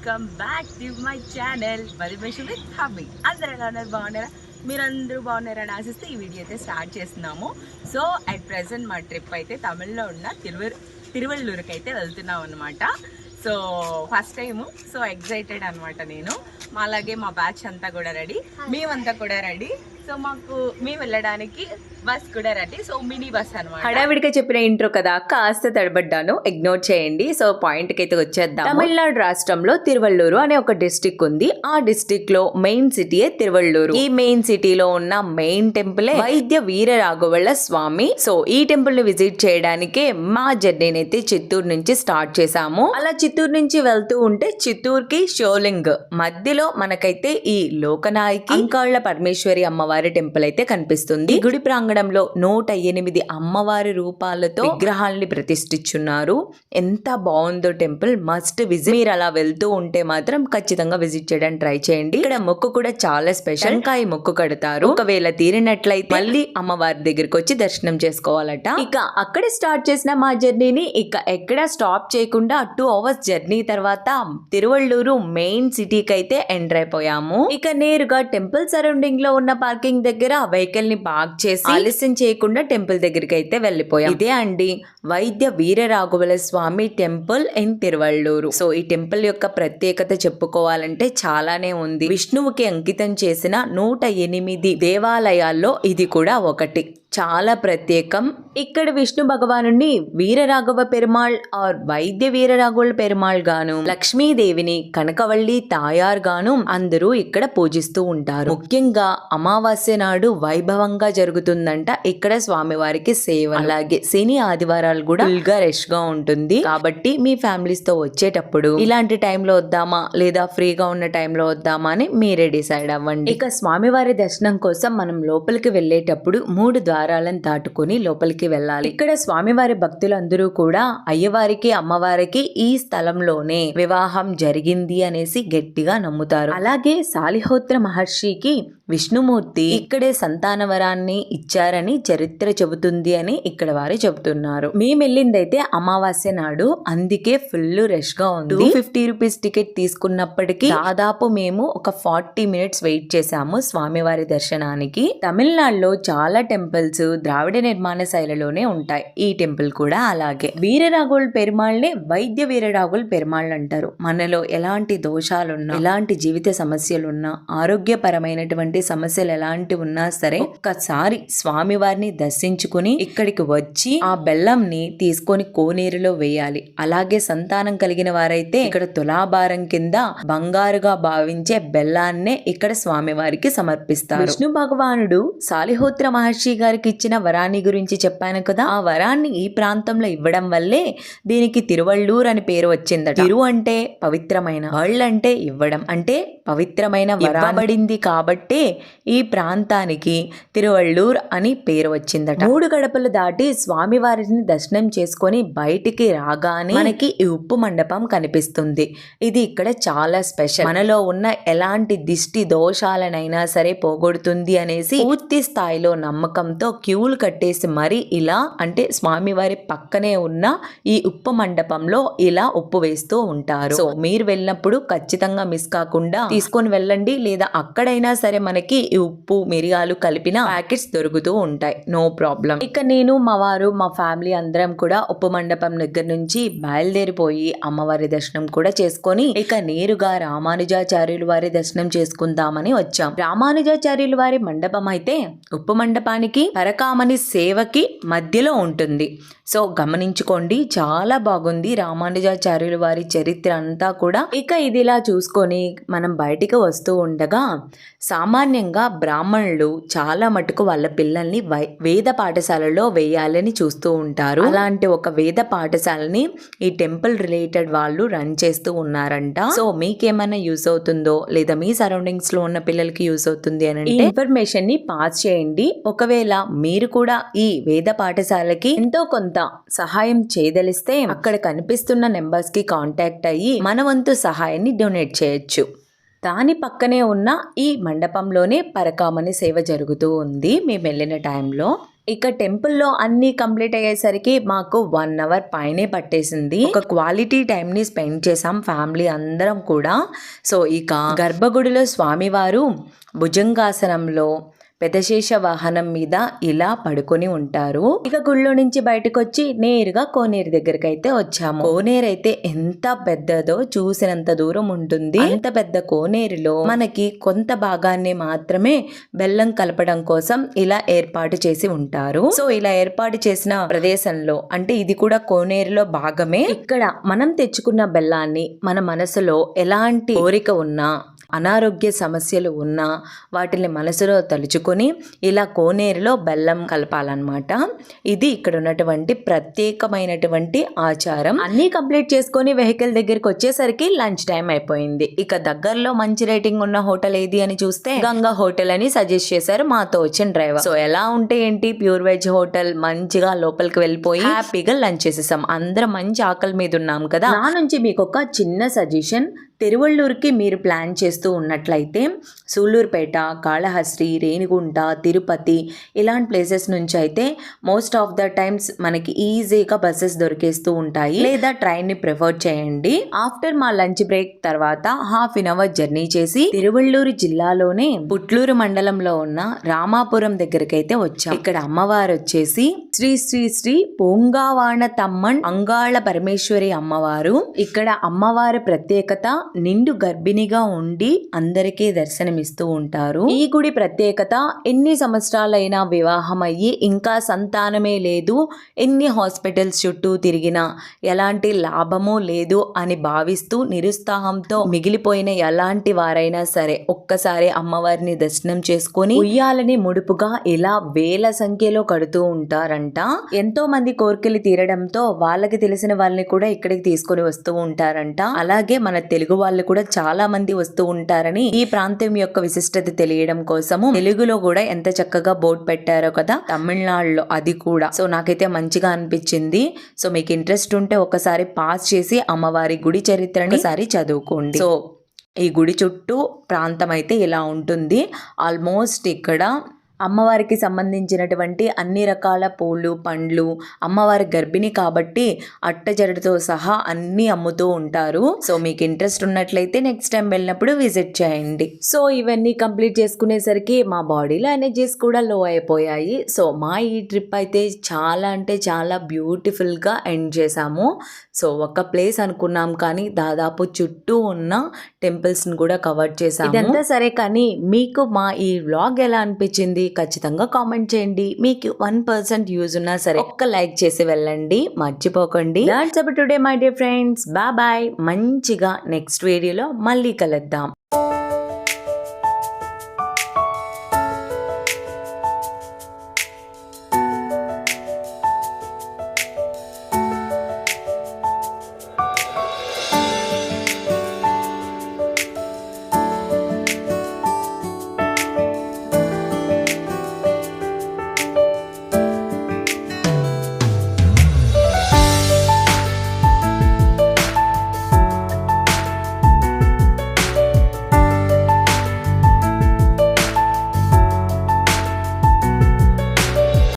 Welcome back to my channel Parimesh with hubby అందరూ ఎలా ఉన్నారు? బాగున్నారా? మీరందరూ బాగున్నారని ఆశిస్తే ఈ వీడియో అయితే స్టార్ట్ చేస్తున్నాము. సో అట్ ప్రెసెంట్ మా ట్రిప్ అయితే తమిళ్ళో ఉన్న తిరువరు తిరువల్లూరుకి అయితే వెళ్తున్నాం అనమాట so first time so excited అనమాట నేను. మా అలాగే మా బ్యాచ్ అంతా కూడా రెడీ మేమంతా కూడా రెడీ సో మాకు మేము వెళ్ళడానికి బస్ కూడా రండి. సో మినీ బస్ అనమాట హడావిడిగా చెప్పిన ఇంట్రో కదా కాస్త తడబడ్డాను. ఇగ్నోర్ చేయండి. సో పాయింట్కి అయితే వచ్చేద్దాం తమిళనాడు రాష్ట్రంలో తిరువల్లూరు అనే ఒక డిస్టిక్ ఉంది. ఆ డిస్టిక్లో మెయిన్ సిటీయే తిరువల్లూరు. ఈ మెయిన్ సిటీలో ఉన్న మెయిన్ టెంపులే వైద్య వీర రాఘవళ్ళ స్వామి. సో ఈ టెంపుల్ని విజిట్ చేయడానికే మా జర్నీని అయితే చిత్తూరు నుంచి స్టార్ట్ చేసాము అలా చిత్తూరు నుంచి వెళ్తూ ఉంటే చిత్తూరుకి షోలింగ్. మధ్యలో మనకైతే ఈ లోకనాయకి అంకాళ్ళ పరమేశ్వరి అమ్మవారి టెంపుల్ అయితే కనిపిస్తుంది. గుడి గుడి ప్రాంగణంలో నూట ఎనిమిది అమ్మవారి రూపాలతో విగ్రహాల్ని ప్రతిష్ఠించున్నారు. ఎంత బాగుందో టెంపుల్ మస్ట్ విజిట్. మీరు అలా వెళ్తూ ఉంటే మాత్రం ఖచ్చితంగా విజిట్ చేయడానికి ట్రై చేయండి. ఇక్కడ మొక్కు కూడా చాలా స్పెషల్. కాయ మొక్కు కడతారు. ఒకవేళ తీరినట్లయితే మళ్ళీ అమ్మవారి దగ్గరికి వచ్చి దర్శనం చేసుకోవాలట. ఇక అక్కడ స్టార్ట్ చేసిన మా జర్నీని ఇక ఎక్కడ స్టాప్ చేయకుండా టూ అవర్స్ జర్నీ తర్వాత తిరువళ్ళూరు మెయిన్ సిటీకి అయితే ఎంటర్ అయిపోయాము. ఇక నేరుగా టెంపుల్ సరౌండింగ్లో ఉన్న పార్కింగ్ దగ్గర వెహికల్ని పార్క్ చేసి ఆలస్యం చేయకుండా టెంపుల్ దగ్గరికి అయితే వెళ్ళిపోయాం. ఇదే అండి Vaidya Veera రాఘవుల Swami temple in Tiruvallur. So ఈ టెంపుల్ యొక్క ప్రత్యేకత చెప్పుకోవాలంటే చాలానే ఉంది. విష్ణువుకి అంకితం చేసిన నూట ఎనిమిది దేవాలయాల్లో ఇది కూడా ఒకటి. చాలా ప్రత్యేకం. ఇక్కడ విష్ణు భగవాను వీరరాఘవ పెరుమాళ్ ఆర్ వైద్య వీరరాఘవుల పెరుమాళ్ గాను లక్ష్మీదేవిని కనకవల్లి తాయార్ గాను అందరూ ఇక్కడ పూజిస్తూ ఉంటారు. ముఖ్యంగా అమావాస్య నాడు వైభవంగా జరుగుతుందంట ఇక్కడ స్వామివారికి సేవ. అలాగే శని ఆదివారాలు కూడా రష్గా ఉంటుంది. కాబట్టి మీ ఫ్యామిలీస్తో వచ్చేటప్పుడు ఇలాంటి టైంలో వద్దామా? లేదా ఫ్రీగా ఉన్న టైంలో వద్దామా అని మీరే డిసైడ్ అవ్వండి. ఇక స్వామివారి దర్శనం కోసం మనం లోపలికి వెళ్ళేటప్పుడు మూడు ద్వారాలను దాటుకొని లోపలికి వెళ్ళాలి. ఇక్కడ స్వామివారి భక్తులందరూ కూడా అయ్యవారికి అమ్మవారికి ఈ స్థలంలోనే వివాహం జరిగింది అనేసి గట్టిగా నమ్ముతారు. అలాగే సాలిహోత్ర మహర్షికి విష్ణుమూర్తి ఇక్కడే సంతాన వరాన్ని ఇచ్చారని చరిత్ర చెబుతుంది అని ఇక్కడ వారు చెబుతున్నారు. మేము వెళ్ళిందైతే అమావాస్య నాడు అందుకే ఫుల్ రష్గా ఉంది ఫిఫ్టీ రూపీస్ టికెట్ తీసుకున్నప్పటికీ దాదాపు మేము ఒక ఫార్టీ మినిట్స్ వెయిట్ చేసాము స్వామివారి దర్శనానికి. తమిళనాడులో చాలా టెంపుల్స్ ద్రావిడ నిర్మాణ శైలిలోనే ఉంటాయి. ఈ టెంపుల్ కూడా అలాగే. వీరరాఘుల్ పెరుమాళ్నే వైద్య వీరరాఘుల్ పెరుమాళ్ళు అంటారు. మనలో ఎలాంటి దోషాలున్నా ఎలాంటి జీవిత సమస్యలున్నా ఆరోగ్యపరమైనటువంటి సమస్యలు ఎలాంటి ఉన్నా సరే ఒక్కసారి స్వామివారిని దర్శించుకుని ఇక్కడికి వచ్చి ఆ బెల్లంని తీసుకొని కోనేరులో వేయాలి. అలాగే సంతానం కలిగిన వారైతే ఇక్కడ తులాభారం కింద బంగారుగా భావించే బెల్లాన్నే ఇక్కడ స్వామివారికి సమర్పిస్తారు. విష్ణు భగవానుడు సాలిహోత్ర మహర్షి గారికి ఇచ్చిన వరాన్ని గురించి చెప్పాను కదా ఆ వరాన్ని ఈ ప్రాంతంలో ఇవ్వడం వల్లే దీనికి తిరువళ్ళూర్ అని పేరు వచ్చిందట. తిరు అంటే పవిత్రమైన వళ్ళు అంటే ఇవ్వడం అంటే పవిత్రమైన వరాబడింది కాబట్టే ఈ ప్రాంతానికి తిరువళ్ళూర్ అని పేరు వచ్చిందట. మూడు గడపలు దాటి స్వామివారిని దర్శనం చేసుకొని బయటికి రాగానే మనకి ఈ ఉప్పు మండపం కనిపిస్తుంది. ఇది ఇక్కడ చాలా స్పెషల్. మనలో ఉన్న ఎలాంటి దిష్టి దోషాలనైనా సరే పోగొడుతుంది అనేసి పూర్తి స్థాయిలో నమ్మకంతో క్యూలు కట్టేసి మరి ఇలా అంటే స్వామివారి పక్కనే ఉన్న ఈ ఉప్పు మండపంలో ఇలా ఉప్పు వేస్తూ ఉంటారు. సో మీరు వెళ్ళినప్పుడు ఖచ్చితంగా మిస్ కాకుండా తీసుకొని వెళ్ళండి. లేదా అక్కడైనా సరే మనకి ఈ ఉప్పు మిరియాలు కలిపిన ప్యాకెట్స్ దొరుకుతూ ఉంటాయి. No problem. ఇక నేను మా వారు మా ఫ్యామిలీ అందరం కూడా ఉప్పు మండపం దగ్గర నుంచి బయలుదేరిపోయి అమ్మవారి దర్శనం కూడా చేసుకొని ఇక నేరుగా రామానుజాచార్యులు వారి దర్శనం చేసుకుందామని వచ్చాం. రామానుజాచార్యులు వారి మండపం అయితే ఉప్పు మండపానికి పరకామని సేవకి మధ్యలో ఉంటుంది. సో గమనించుకోండి చాలా బాగుంది రామానుజాచార్యుల వారి చరిత్ర అంతా కూడా. ఇక ఇదిలా చూసుకొని మనం బయటికి వస్తూ ఉండగా సామాన్యంగా బ్రాహ్మణులు చాలా మటుకు వాళ్ళ పిల్లల్ని వేద పాఠశాలలో వేయాలని చూస్తూ ఉంటారు. అలాంటి ఒక వేద పాఠశాలని ఈ టెంపుల్ రిలేటెడ్ వాళ్ళు రన్ చేస్తూ ఉన్నారంట. సో మీకేమైనా యూస్ అవుతుందో లేదా మీ సరౌండింగ్స్లో ఉన్న పిల్లలకి యూస్ అవుతుంది అని అంటే ఇన్ఫర్మేషన్ని పాస్ చేయండి. ఒకవేళ మీరు కూడా ఈ వేద పాఠశాలకి ఎంతో కొంత సహాయం చేయదలిస్తే అక్కడ కనిపిస్తున్న నెంబర్స్కి కాంటాక్ట్ అయ్యి మన వంతు సహాయాన్ని డొనేట్ చేయొచ్చు. దాని పక్కనే ఉన్న ఈ మండపంలోనే పరకామణి సేవ జరుగుతూ ఉంది మేము వెళ్ళిన టైంలో. ఇక టెంపుల్లో అన్నీ కంప్లీట్ అయ్యేసరికి మాకు వన్ అవర్ పైనే పట్టేసింది. ఒక క్వాలిటీ టైంని స్పెండ్ చేసాం ఫ్యామిలీ అందరం కూడా. సో ఇక గర్భగుడిలో స్వామివారు భుజంగాసనంలో పెదశేష వాహనం మీద ఇలా పడుకొని ఉంటారు. ఇక గుళ్ళో నుంచి బయటకు వచ్చి నేరుగా కోనేరు దగ్గరికి అయితే వచ్చాము. కోనేరు అయితే ఎంత పెద్దదో చూసినంత దూరం ఉంటుంది. అంత పెద్ద కోనేరులో మనకి కొంత భాగాన్ని మాత్రమే బెల్లం కలపడం కోసం ఇలా ఏర్పాటు చేసి ఉంటారు. సో ఇలా ఏర్పాటు చేసిన ప్రదేశంలో అంటే ఇది కూడా కోనేరులో భాగమే. ఇక్కడ మనం తెచ్చుకున్న బెల్లాన్ని మన మనసులో ఎలాంటి కోరిక ఉన్నా అనారోగ్య సమస్యలు ఉన్నా వాటిని మనసులో తలుచుకొని ఇలా కోనేరులో బెల్లం కలపాలన్నమాట. ఇది ఇక్కడ ఉన్నటువంటి ప్రత్యేకమైనటువంటి ఆచారం. అన్నీ కంప్లీట్ చేసుకొని వెహికల్ దగ్గరికి వచ్చేసరికి లంచ్ టైం అయిపోయింది. ఇక దగ్గరలో మంచి రేటింగ్ ఉన్న హోటల్ ఏది అని చూస్తే గంగా హోటల్ అని సజెస్ట్ చేశారు మాతో వచ్చిన డ్రైవర్. సో ఎలా ఉంటే ఏంటి? ప్యూర్ వెజ్ హోటల్ మంచిగా లోపలికి వెళ్ళిపోయి హ్యాపీగా లంచ్ చేసేసాం. అందరం మంచి ఆకలి మీద ఉన్నాం కదా. నా నుంచి మీకు ఒక చిన్న సజెషన్. తిరువళ్ళూరుకి మీరు ప్లాన్ చేస్తూ ఉన్నట్లయితే సూళ్ళూరుపేట కాళహస్తి రేణిగుంట తిరుపతి ఇలాంటి ప్లేసెస్ నుంచి అయితే మోస్ట్ ఆఫ్ ద టైమ్స్ మనకి ఈజీగా బస్సెస్ దొరికేస్తూ ఉంటాయి. లేదా ట్రైన్ని ప్రిఫర్ చేయండి. ఆఫ్టర్ మా లంచ్ బ్రేక్ తర్వాత హాఫ్ ఎన్ అవర్ జర్నీ చేసి తిరువళ్ళూరు జిల్లాలోనే పుట్లూరు మండలంలో ఉన్న రామాపురం దగ్గరికి అయితే వచ్చాం. ఇక్కడ అమ్మవారు వచ్చేసి శ్రీ శ్రీ శ్రీ పొంగావాణ తమ్మన్ అంగాళ పరమేశ్వరి అమ్మవారు. ఇక్కడ అమ్మవారి ప్రత్యేకత నిండు గర్భిణిగా ఉండి అందరికీ దర్శనమిస్తూ ఉంటారు. ఈ గుడి ప్రత్యేకత ఎన్ని సంవత్సరాలైనా వివాహం అయ్యి ఇంకా సంతానమే లేదు ఎన్ని హాస్పిటల్స్ చుట్టూ తిరిగినా ఎలాంటి లాభము లేదు అని భావిస్తూ నిరుత్సాహంతో మిగిలిపోయిన ఎలాంటి వారైనా సరే ఒక్కసారి అమ్మవారిని దర్శనం చేసుకొని ఉయ్యాలని ముడుపుగా ఇలా వేల సంఖ్యలో కడుతూ ఉంటారంట. ఎంతో మంది కోరికలు తీరడంతో వాళ్ళకి తెలిసిన వాళ్ళని కూడా ఇక్కడికి తీసుకొని వస్తూ ఉంటారంట. అలాగే మన తెలుగు వాళ్ళు కూడా చాలా మంది వస్తూ ఉంటారని ఈ ప్రాంతం యొక్క విశిష్టత తెలియడం కోసము తెలుగులో కూడా ఎంత చక్కగా బోర్డు పెట్టారో కదా తమిళనాడులో అది కూడా. సో నాకైతే మంచిగా అనిపించింది. సో మీకు ఇంట్రెస్ట్ ఉంటే ఒకసారి పాస్ చేసి అమ్మవారి గుడి చరిత్రని ఒకసారి చదువుకోండి. సో ఈ గుడి చుట్టూ ప్రాంతం అయితే ఇలా ఉంటుంది. ఆల్మోస్ట్ ఇక్కడ అమ్మవారికి సంబంధించినటువంటి అన్ని రకాల పూలు పండ్లు అమ్మవారి గర్భిణి కాబట్టి అట్టజడతో సహా అన్ని అమ్ముతూ ఉంటారు. సో మీకు ఇంట్రెస్ట్ ఉన్నట్లయితే నెక్స్ట్ టైం వెళ్ళినప్పుడు విజిట్ చేయండి. సో ఇవన్నీ కంప్లీట్ చేసుకునేసరికి మా బాడీలో ఎనర్జీస్ కూడా లో అయిపోయాయి. సో మా ఈ ట్రిప్ అయితే చాలా అంటే చాలా బ్యూటిఫుల్గా ఎండ్ చేసాము సో ఒక ప్లేస్ అనుకున్నాం కానీ దాదాపు చుట్టూ ఉన్న టెంపుల్స్ని కూడా కవర్ చేశాము. ఇదంతా సరే కానీ మీకు మా ఈ వ్లాగ్ ఎలా అనిపించింది? ఖచ్చితంగా కామెంట్ చేయండి. మీకు వన్ పర్సెంట్ యూజ్ ఉన్నా సరే ఒక్క లైక్ చేసి వెళ్ళండి. మర్చిపోకండి. That's about today my dear friends bye bye మంచిగా నెక్స్ట్ వీడియోలో మళ్ళీ కలుద్దాం.